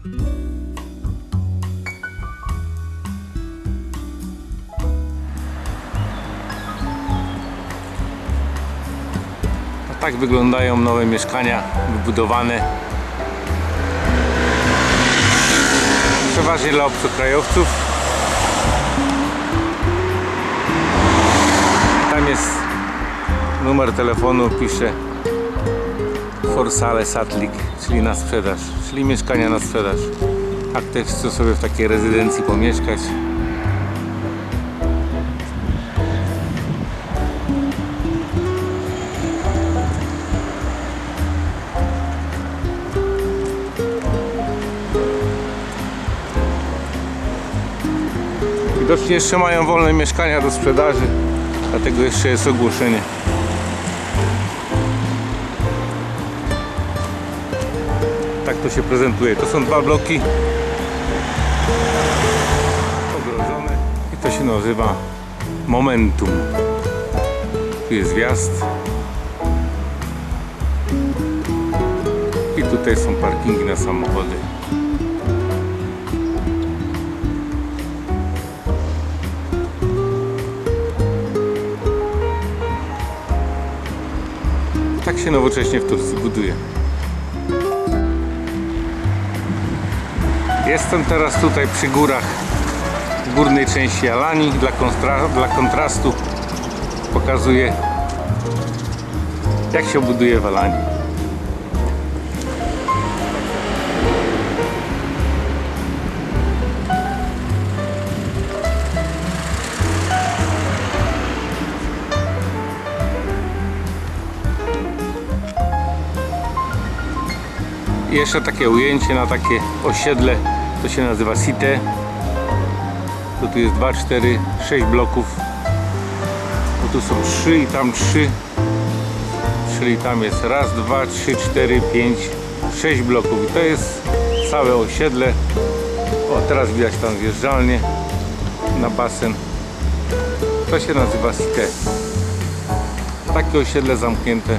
Tak wyglądają nowe mieszkania wybudowane przeważnie dla obcokrajowców. Tam jest numer telefonu, pisze for sale satlik, czyli na sprzedaż, czyli mieszkania na sprzedaż. Ktoś chce sobie w takiej rezydencji pomieszkać, Widocznie jeszcze mają wolne mieszkania do sprzedaży, dlatego jeszcze jest ogłoszenie. To się prezentuje. To są dwa bloki ogrodzone i to się nazywa Momentum. Tu jest wjazd. I tutaj są parkingi na samochody. Tak się nowocześnie w Turcji buduje. Jestem teraz tutaj przy górach górnej części Alani dla, konstra- dla kontrastu pokazuję jak się buduje w jeszcze takie ujęcie na takie osiedle, to się nazywa Site. To tu jest 2, 4, 6 bloków. Bo tu są 3 i tam 3. Czyli tam jest raz, dwa, trzy, cztery, pięć, sześć bloków. I to jest całe osiedle. O, teraz widać tam zjeżdżalnię na basen. To się nazywa Site. Takie osiedle zamknięte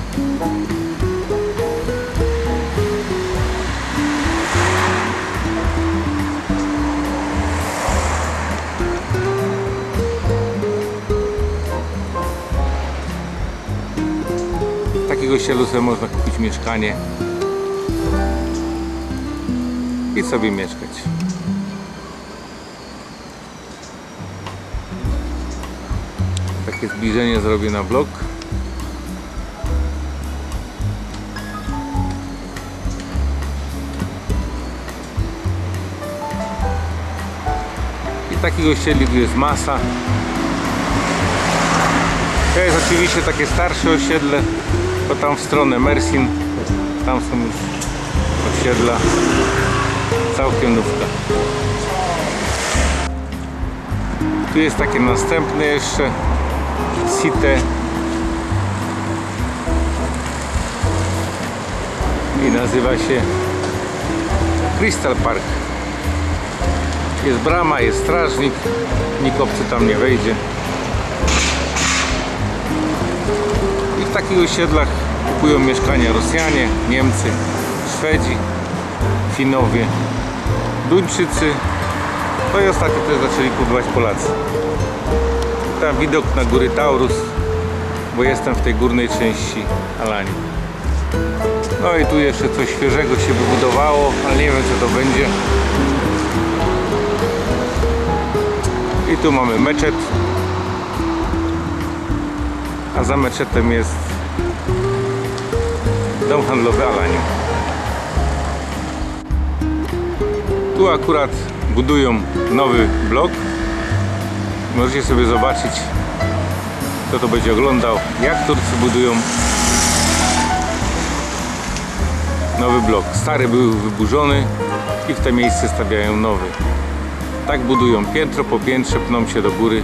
takiego osiedlu sobie można kupić mieszkanie i sobie mieszkać. Takie zbliżenie zrobię na blok. I takich osiedli jest masa. To jest oczywiście takie starsze osiedle, bo tam w stronę Mersin, tam są już osiedla całkiem nówka. Tu jest takie następne jeszcze Site i nazywa się Crystal Park. Jest brama, jest strażnik, nikt obcy tam nie wejdzie. Takich osiedlach kupują mieszkania Rosjanie, Niemcy, Szwedzi, Finowie, Duńczycy. No i ostatnio też zaczęli kupować Polacy. Tam widok na góry Taurus, bo jestem w tej górnej części Alanii. No i tu jeszcze coś świeżego się wybudowało, ale nie wiem co to będzie. I tu mamy meczet, a za meczetem jest dom handlowy Alanium. Tu akurat budują nowy blok. Możecie sobie zobaczyć, kto to będzie oglądał, jak Turcy budują nowy blok. Stary był wyburzony i w te miejsce stawiają nowy. Tak budują piętro po piętrze, pną się do góry.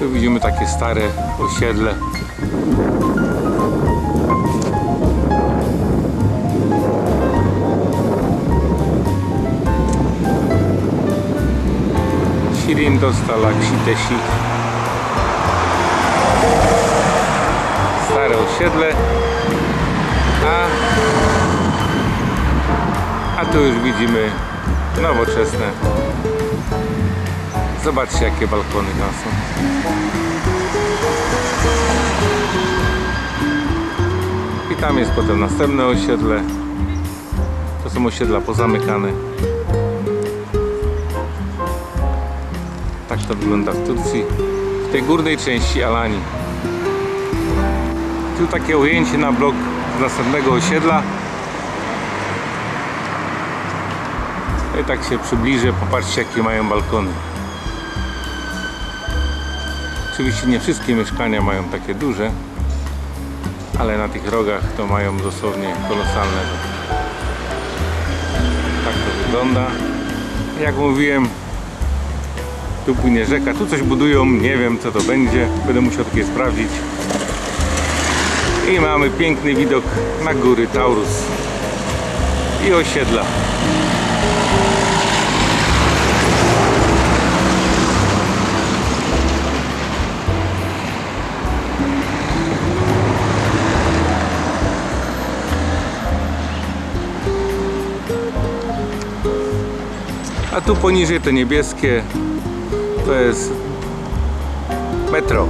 Tu widzimy takie stare osiedle. Shirin dostala ksitesik. Stare osiedle. A, a tu już widzimy nowoczesne Zobaczcie jakie balkony tam są. I tam jest potem następne osiedle. To są osiedla pozamykane. Tak to wygląda w Turcji. W tej górnej części Alanii. Tu takie ujęcie na blok z następnego osiedla. I tak się przybliżę, popatrzcie jakie mają balkony. Oczywiście nie wszystkie mieszkania mają takie duże, ale na tych rogach to mają dosłownie kolosalne. Tak to wygląda. Jak mówiłem, tu płynie rzeka, tu coś budują, nie wiem co to będzie, będę musiał takie sprawdzić. I mamy piękny widok na góry Taurus i osiedla. A tu poniżej te niebieskie to jest metro.